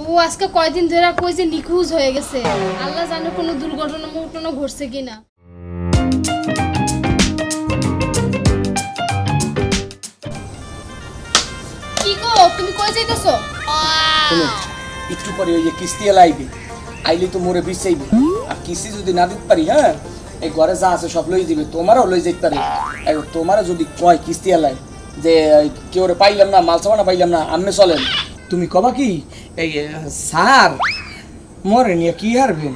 ও আজকে কয়দিন ধরে কই যে নিখোঁজ হয়ে গেছে। আল্লাহ জানে কোনো দুর্ঘটনা মুঘটনা ঘটছে কিনা। কি গো তুমি কই যাইতেছো? একটু পরে ওই যে কিস্তি এলা আইবে। আইলে তো মোরে বিচাইবে আর কিস্তি যদি না দিতে পারি হ্যাঁ এই ঘরে যা আছে সব লই দিবে তোমারও লই যেতে পারে। এবার তোমারও যদি কয় কিস্তি এলাই যে কেউ পাইলাম না মাল সাবানা পাইলাম না আমি চলেন। তুমি কবা কি? এই স্যার মরে নিয়ে কি হারবেন?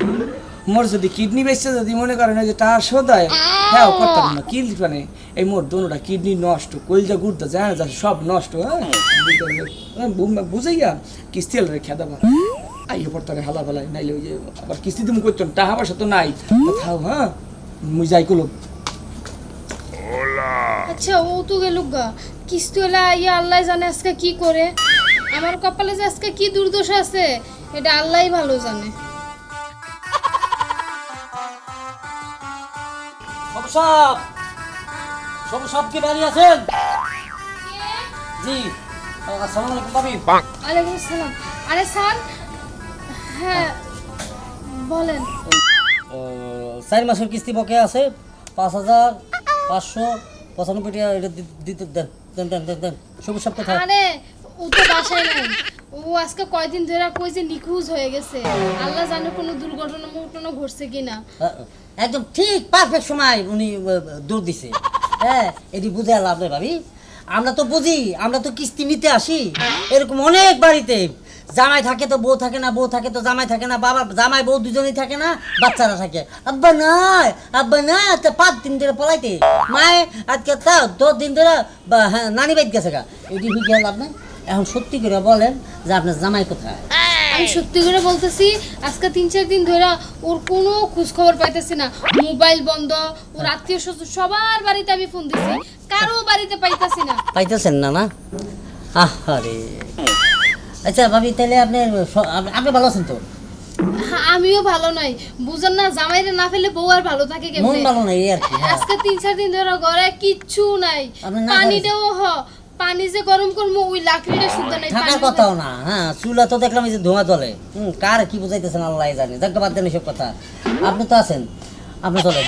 মোর যদি কিডনি বেচছে যদি মনে করেন যে টাকা শোধায় হ্যাঁ ও করতাম না কি মানে এই মোর দোনোটা কিডনি নষ্ট কলজা গুড়টা জানা যা সব নষ্ট হ্যাঁ? বুঝাইয়া কিস্তি এলে রেখে দেবা। আইয়ে পড়তারে হালা ফালাই নাইলে ওই যে আবার কিস্তি তুমি করতাম টাকা পয়সা তো নাই। তো থাও হ্যাঁ? মুই যাই কলো আচ্ছা ও তো গেল গা। কিস্তুলা ইয়া আল্লাহ জানে আজকে কি করে। আমার কপালে যে আজকে কি দুর্দশা আছে এটা আল্লাহই ভালো জানে। সব সব সব সব কি বাড়ি আছেন? জি। আসসালামু আলাইকুম ভাবি ওয়ালাইকুম আসসালাম। আরে স্যার হ্যাঁ বলেন। চার মাসের কিস্তি বকে আছে পাঁচ হাজার পাঁচশো পঁচানব্বই টাকা এটা দিতে দেন দেন দেন দেন দেন। সবুজ সব কথা আরে ও তো বাসায় ও আজকে কয়দিন ধরে কই যে নিখোঁজ হয়ে গেছে। আল্লাহ জানে কোনো দুর্ঘটনা ঘটছে কিনা। একদম ঠিক পারফেক্ট সময় উনি দৌড় দিছে। হ্যাঁ এটি বুঝে লাভ নেই ভাবি। আমরা তো বুঝি, আমরা তো কিস্তি নিতে আসি। এরকম অনেক বাড়িতে জামাই থাকে তো বউ থাকে না, বউ থাকে তো জামাই থাকে না, বাবা, জামাই বউ দুজনেই থাকে না, বাচ্চারা থাকে। আব্বা নাই, আব্বা না তো পাঁচ দিন ধরে পলাইতে। মায়ে আজকে তা দশ দিন ধরে হ্যাঁ নানি বাইক গেছে গা। এটি হয়ে লাভ নাই। এখন সত্যি করে বলেন যে আপনার জামাই কোথায়? আমি সত্যি করে বলতেছি আজকে তিন চার দিন ধরে ওর কোনো খোঁজ খবর পাইতেছি না। মোবাইল বন্ধ ওর আত্মীয় স্বজন সবার বাড়িতে আমি ফোন দিছি। কারও বাড়িতে পাইতেছি না। পাইতেছেন না না? আরে আচ্ছা ভাবি তাহলে আপনি আপনি- ভালো আছেন তো? হ্যাঁ, আমিও ভালো নাই। বুঝেন না জামাইরে না ফেলে বউ আর ভালো থাকে মন কেমনে ভালো নেই আর কি হ্যাঁ। আজকে তিন চার দিন ধরে ঘরে কিচ্ছু নাই। পানিটাও হ পানি যে গরম করব ওই লাকড়িটা শুদ্ধ নাই থাকার কথাও না হ্যাঁ চুলা তো দেখলাম এই যে ধোঁয়া জলে হুম কার কি বুঝাইতেছেন আল্লাহ জানে। যাকে বাদ দেন এসব কথা। আপনি তো আছেন। আপনি চলেন।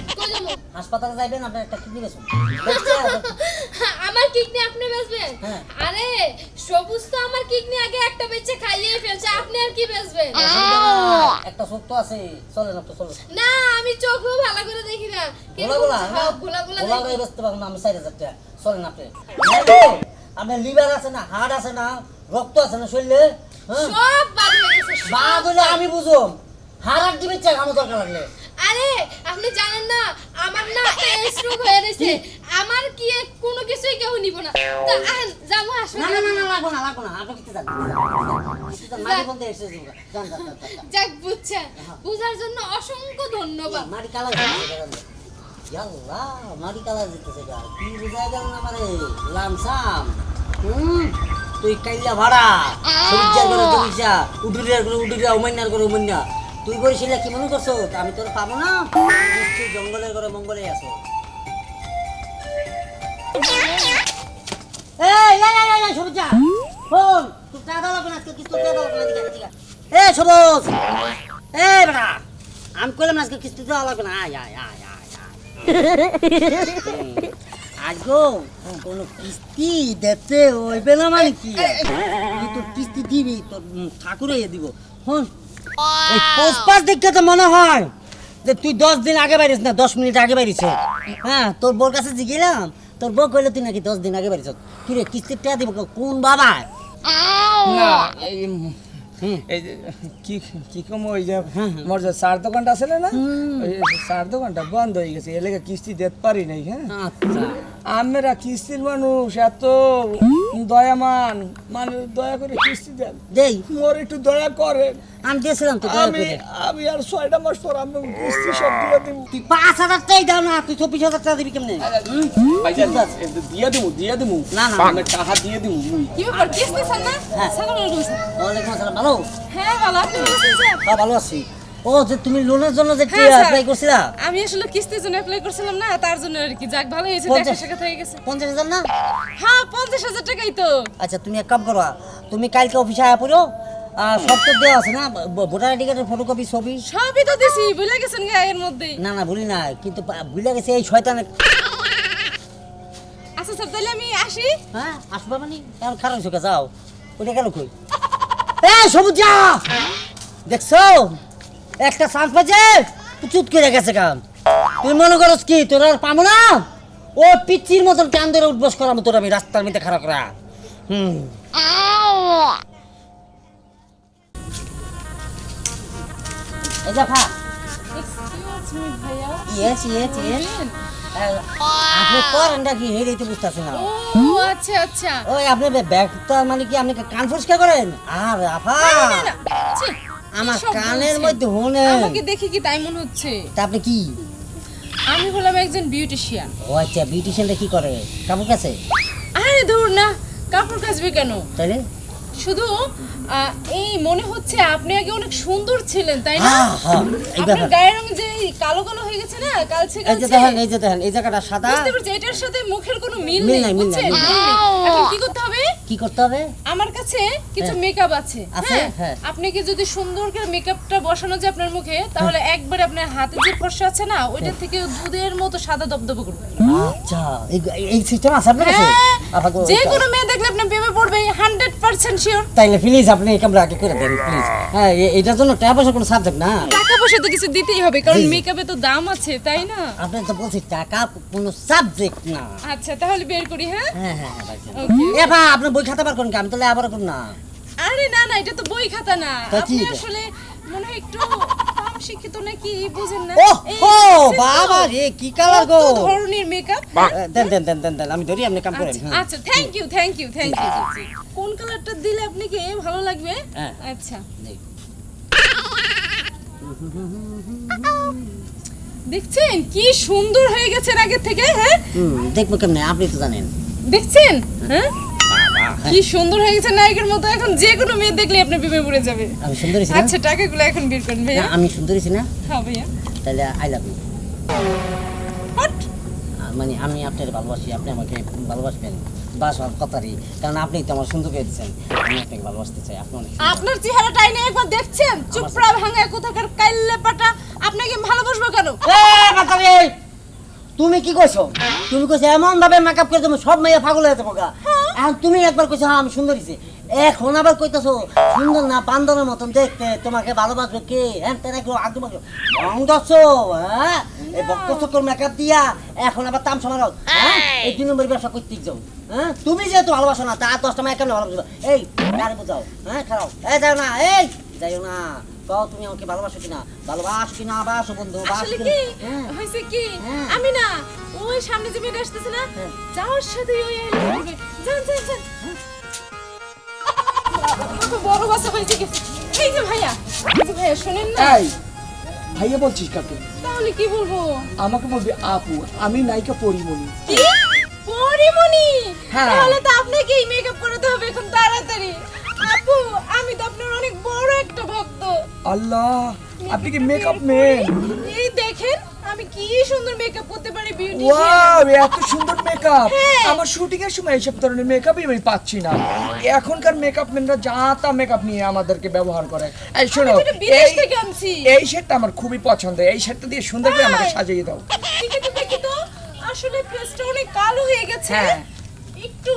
হাসপাতালে যাইবেন আপনার একটা কিডনি বেসুন আমার কিডনি আপনি বেচবেন? হ্যাঁ। আরে সবুজ তো আমার কিডনি আগে একটা বেচে খাইয়ে ফেলছে আপনি আর কি বেচবেন? একটা চোখ তো আছে। চলেন আপনি চলেন। না আমি চোখও ভালো করে দেখি না। গোলা গোলা গোলা গোলা গোলা দেখি। গোলা বেচতে পারব না আমি চার হাজার টাকা। চলেন আপনি। আপনার লিভার আছে না হার্ট আছে না রক্ত আছে না শরীরে হ্যাঁ? সব বাদ হয়ে গেছে বাদ হলে আমি বুঝুম হারার দিবে আমার দরকার লাগলে। আরে আপনি জানেন না আমার না হয়ে গেছে। আমার কি কোনো কিছুই কেউ নিব না। তা আহেন যাব না না না না লাগবো না লাগবো না আপনি কিতে যাক। বুঝছেন। বুঝার জন্য অসংখ্য ধন্যবাদ। মাটি কালা ইয়াল্লাহ মাটি কালা দিতেছে গা কি বুঝাই গেল না আমারে লামসাম হুম তুই কাইলা ভাড়া সরিজা করে সরিজা উডুরিয়ার করে উডুরিয়া উমান্যার করে উমান্যা তুই কি মনে করছ? আমি তোর পাবো না? নিশ্চয়ই জঙ্গলের করে মঙ্গলে আছো। এই সবুজা তুই এই বেটা! আমি কইলাম আজকে কিস্তি দেওয়া লাগবে না। আয় আয় আয় আয়। আজ কিস্তি দিতে হইবে না মানে কি তুই তো কিস্তি দিবি তোর ঠাকুরে দিব হন এই পোস্টপাস দেখতে তো মনে হয় যে তুই দশ দিন আগে বাইরিস না দশ মিনিট আগে বাইরিস হ্যাঁ তোর বোর কাছে জিগিলাম তোর বউ কইলে তুই নাকি দশ দিন আগে বাইরিস রে কিস্তির টাকা দিব কোন বাবা না এই যে কি কি কম ওই যে মোর যে চার দোকানটা আছে না ওই দোকানটা বন্ধ হয়ে গেছে এলাকা কিস্তি দিতে পারি নাই হ্যাঁ? আচ্ছা। আমরা কিস্তির মানুষ এত দয়ামান। মানুষ দয়া করে কিস্তি দেন। দেই। মোর একটু দয়া করেন। আমি দিয়েছিলাম তো দয়া আমি করে। আমি আর ছয়টা মাস পর আমি কিস্তি সব দিয়ে দিব। তুই পাঁচ হাজার টাকাই দাও না তুই চব্বিশ হাজার টাকা দিবি কেমনে? দিয়ে দিমু দিয়ে দিমু। না, না, আমি টাকা দিয়ে দিমু মুই। কি ব্যাপার কিস্তি স্যার না? হ্যাঁ। সালাম আলাইকুম ওয়ালাইকুম আসসালাম ভালো? হ্যাঁ ভালো। স্যার হ্যাঁ ভালো আছি। ও যে তুমি লোনের জন্য যে অ্যাপ্লাই করছিলা? আমি আসলে কিস্তির জন্য অ্যাপ্লাই করছিলাম না তার জন্য আর কি। যাক ভালো হয়েছে। দেখা সাক্ষাৎ হয়ে গেছে। পঞ্চাশ হাজার না? হ্যাঁ পঞ্চাশ হাজার টাকাই তো। আচ্ছা তুমি এক কাম করো তুমি কালকে অফিসে আয়া পড়ো সব তো দেওয়া আছে না? ভোটার আইডি কার্ডের ফটোকপি ছবি সবই তো দিছি ভুলে গেছেন গা এর মধ্যে। না না ভুলি না কিন্তু ভুলে গেছে এই শয়তানের আচ্ছা স্যার তাহলে আমি আসি। হ্যাঁ আসবা মানে? এখন খারাপ চোখে যাও। ওটা গেল কই? এ সবুজ যা! দেখছ? একটা চান্স পাচ্ছে চুত করে গেছে কাম তুই মনে করস কি তোর আর পাবো না? ও পিচ্ছির মতন কান ধরে উঠবস করাবো তোর আমি রাস্তার মধ্যে খারাপ করা। হুম। আপনি করেনটা কি হেরে তো বুঝতেছি না। ও আচ্ছা আচ্ছা। ওই আপনি ব্যাগটা মানে কি আপনি কান পরিষ্কার করেন? আর আফা আমার কানের মধ্যে হনে আমাকে দেখে কি তাই মনে হচ্ছে? তা আপনি কি? আমি হলাম একজন বিউটিশিয়ান ও আচ্ছা বিউটিশিয়ানটা কি করে? কাপড় কাছে? আরে ধর না কাপড় কাচবে কেন? তাইলে? শুধু এই মনে হচ্ছে আপনি আগে অনেক সুন্দর ছিলেন তাই না? হ্যাঁ, হ্যাঁ, আপনার গায়ের রং যে কালো কালো হয়ে গেছে না কালচে কালচে এই যে দেখেন এই যে দেখেন এই জায়গাটা সাদা। বুঝতে পারছি এটার সাথে মুখের কোনো মিল নেই বুঝছেন? এখন কি করতে হবে? কি করতে হবে? আমার কাছে কিছু হ্যাঁ। মেকআপ আছে আছে? হ্যাঁ? আপনি কি যদি সুন্দর করে মেকআপটা বসানো যায় আপনার মুখে তাহলে একবারে আপনার হাতে যে ফর্সা আছে না ওইটা থেকে দুধের মতো সাদা দবদবে করবে আচ্ছা এই সিস্টেম আছে আপনার কাছে? যে কোনো মেয়ে দেখলে আপনি ভেবে পড়বে 100% তাইলে প্লিজ আপনি এই কামরা আগে করে দেন প্লিজ হ্যাঁ এটার জন্য টাকা পয়সা কোনো সাবজেক্ট না। টাকা পয়সা তো কিছু দিতেই হবে কারণ মেকআপে তো দাম আছে তাই না? আপনি তো বলছি টাকা কোনো সাবজেক্ট না। আচ্ছা তাহলে বের করি হ্যাঁ? হ্যাঁ হ্যাঁ হ্যাঁ, ভাই আপনি বই খাতা বার করেন কি? আমি তাহলে আবার করুন না। আরে না না এটা তো বই খাতা না। তা আপনি আসলে মনে হয় একটু কম শিক্ষিত নাকি বুঝেন না? ও বাবা রে কি কালার গো? কত ধরনের মেকআপ দেন দেন দেন দেন দেন আমি ধরি আপনি কাম করেন হ্যাঁ। আচ্ছা thank you thank you thank you কোন কালারটা দিলে আপনি কি ভালো লাগবে? হ্যাঁ। আচ্ছা। দেখছেন? কি সুন্দর হয়ে গেছে আগের থেকে হ্যাঁ? দেখব কেমনে আপনি তো জানেন। দেখছেন? হ্যাঁ। বাবা, কি সুন্দর হয়ে গেছে নায়কের মতো। এখন যে কোনো মেয়ে দেখলে আপনি প্রেমে পড়ে যাবে। আমি সুন্দরী ছিলাম। আচ্ছা টাকাগুলো এখন বের করেন ভাইয়া। আমি সুন্দরী ছি না হ্যাঁ ভাইয়া। তাহলে আই লাভ ইউ হট মানে আমি আপনার ভালোবাসি আপনি আমাকে ভালোবাসবেন। বাস আমার কথারই কারণ আপনি তো আমার সুন্দর দিচ্ছেন আমি আপনাকে ভালোবাসতে চাই আপনি অনেক সুন্দর। আপনার চেহারাটাই নিয়ে একবার দেখছেন? চুপড়া ভাঙা কোথাকার কাইল্লে পাটা। আপনাকে ভালোবাসবো কেন! তুমি কি কইছো? তুমি কইছো এমন ভাবে মেকআপ করে তুমি সব মেয়ে পাগল হয়ে যাব তুমি একবার কইছো হ্যাঁ আমি সুন্দর হইছি। এখন আবার কইতাছো, সুন্দর না বান্দরের মতন দেখতে, তোমাকে ভালোবাসবে কে? হ্যাঁ তেনা কেউ আগে বসো রং দছো হ্যাঁ? এই বক্ক চক্কর মেকআপ দিয়া, এখন আবার তাম সমারও হ্যাঁ এই দুই নম্বর ব্যবসা করতে যাও। হ্যাঁ তুমি যেহেতু ভালোবাসো না, তা দশটা মেয়ে কেমন ভালোবাসো এই, গাড়ি বোঝাও হ্যাঁ খারাপ। এই যাও না, এই, যাইও না। কও তুমি আমাকে ভালোবাসো কিনা? ভালোবাসো কিনা? বাসো বন্ধু আসলে কি? হ্যাঁ। হয়েছে কি? হ্যাঁ। আমি না ওই সামনে যে মেয়েটা আসতেছে না হ্যাঁ। যাওয়ার সাথে ওই বলবে, যান যান যান। কত বড় বাসা হয়েছে কি? এই যে ভাইয়া এই যে ভাইয়া শোনেন না। এই ভাইয়া বলছিস কাকে? তাহলে কি বলব? আমাকে বলবি আপু আমি নায়িকা পরিমণি। কি? পরিমণি। তাহলে তো আপনাকেই মেকআপ করাতে হবে এখন তাড়াতাড়ি। আপু আমি তো আপনার অনেক বড় একটা আল্লাহ আপনি কি মেকআপ এই দেখেন আমি কি সুন্দর মেকআপ করতে পারি বিউটি ওয়াও এত সুন্দর মেকআপ হ্যাঁ। আমার শুটিং এর সময় এইসব ধরনের মেকআপই আমি পাচ্ছি না। এখনকার মেকআপ ম্যানরা যা তা মেকআপ নিয়ে আমাদেরকে ব্যবহার করে। এই শোনো এই এই সেটটা আমার খুবই পছন্দ। এই সেটটা দিয়ে সুন্দর করে আমাকে সাজিয়ে দাও। ঠিক আছে দেখি তো আসলে ফেসটা অনেক কালো হয়ে গেছে। হ্যাঁ। একটু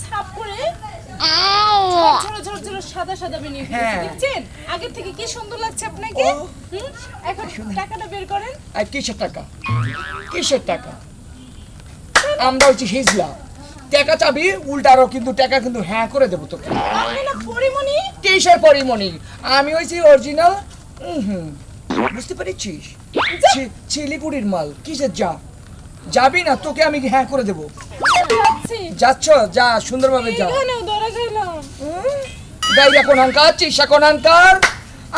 ছাপ করে ঝরঝরে ঝরঝরে সাদা সাদা বানিয়ে দিয়েছি হ্যাঁ। দেখছেন? আগে থেকে কি সুন্দর লাগছে আপনাকে? এখন টাকাটা বের করেন। আর কিসের টাকা? কিসের টাকা? আমরা হচ্ছে হিজলা। টাকা চাবি উল্টারও কিন্তু টাকা কিন্তু হ্যাঁ করে দেবো তোকে। পরিমণি? কিসের পরিমণি? আমি হয়েছি অরিজিনাল হুম। বুঝতে পেরেছিস? ছি- শিলিগুড়ির মাল। কিসের যা? যাবি না তোকে আমি হ্যাঁ করে দেবো। যাচ্ছি। যা সুন্দরভাবে যা এখানেও ধরা গেলাম গাইরা কোনানকার চিসা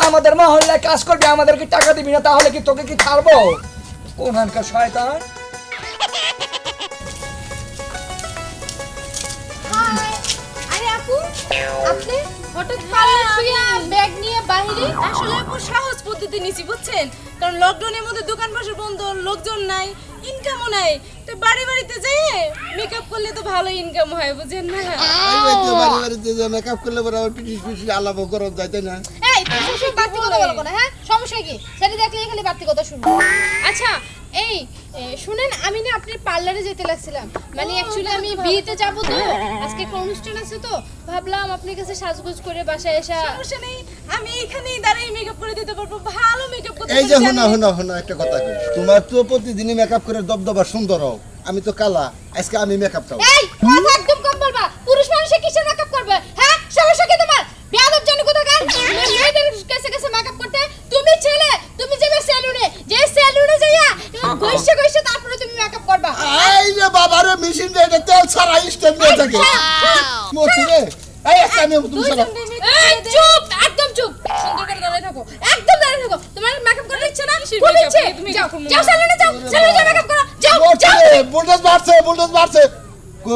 আমাদের মহল্লায় কাজ করবে আমাদেরকে টাকা দিবি না তাহলে কি তোকে কি ছাড়বো? কোনানকার শয়তান? আরে আপনি হঠাৎ ব্যাগ নিয়ে বাইরে? আসলে পদ্ধতি নিছি বুঝছেন? কারণ লকডাউনের মধ্যে দোকান বসে বন্ধ লোকজন নাই। ইনকামও নাই। তো বাড়ি বাড়িতে যাইয়ে মেকআপ করলে তো ভালো ইনকাম হয় বুঝেন না? বাড়ি বাড়িতে যে মেকআপ করলে পরে আবার পিটিস পিটিস আলাপ করত যায় তাই না? এই তুমি বাড়তি কথা বলব না হ্যাঁ? সমস্যা কি? সেটা দেখলে খালি বাড়তি কথা শুনব। আচ্ছা এই শুনেন আমি না আপনার পার্লারে যেতে লাগছিলাম। মানে অ্যাকচুয়ালি আমি বিয়েতে যাব তো আজকে একটা অনুষ্ঠান আছে তো ভাবলাম আপনার কাছে সাজগোজ করে বাসায় এসা সমস্যা নেই আমি এখানেই দাঁড়াই মেকআপ করে দিতে পারব ভালো মেকআপ করতে এই যে একটা কথা কই। তোমার তো প্রতিদিনই মেকআপ করে দবদবা সুন্দর। হও আমি তো কালা আজকে আমি মেকআপ চাও এই কথা একদম কম বলবা। পুরুষ মানুষে কিসের মেকআপ করবে হ্যাঁ সমস্যা কি তোমার বিয়াদব জানি কোথাকার মেয়েদের কাছে কাছে মেকআপ করতে তুমি ছেলে তুমি যাবে সেলুনে যে সেলুনে গইসে গইসে তারপরে তুমি মেকআপ করবা। এই যে বাবারে মেশিন রে এটা তেল ছাড়া স্টেপ নিয়ে থাকে মতি রে এই একটা আমি তুমি ছাড়া এই চুপ একদম চুপ। সুন্দর করে দাঁড়িয়ে থাকো একদম দাঁড়িয়ে থাকো। তোমার মেকআপ করতে ইচ্ছে না? খুব ইচ্ছে? তুমি যাও যাও না। সেলুনে যাও সেলুনে যাও মেকআপ করো। যাও যাও। বুলডোজ মারছে বুলডোজ মারছে। কো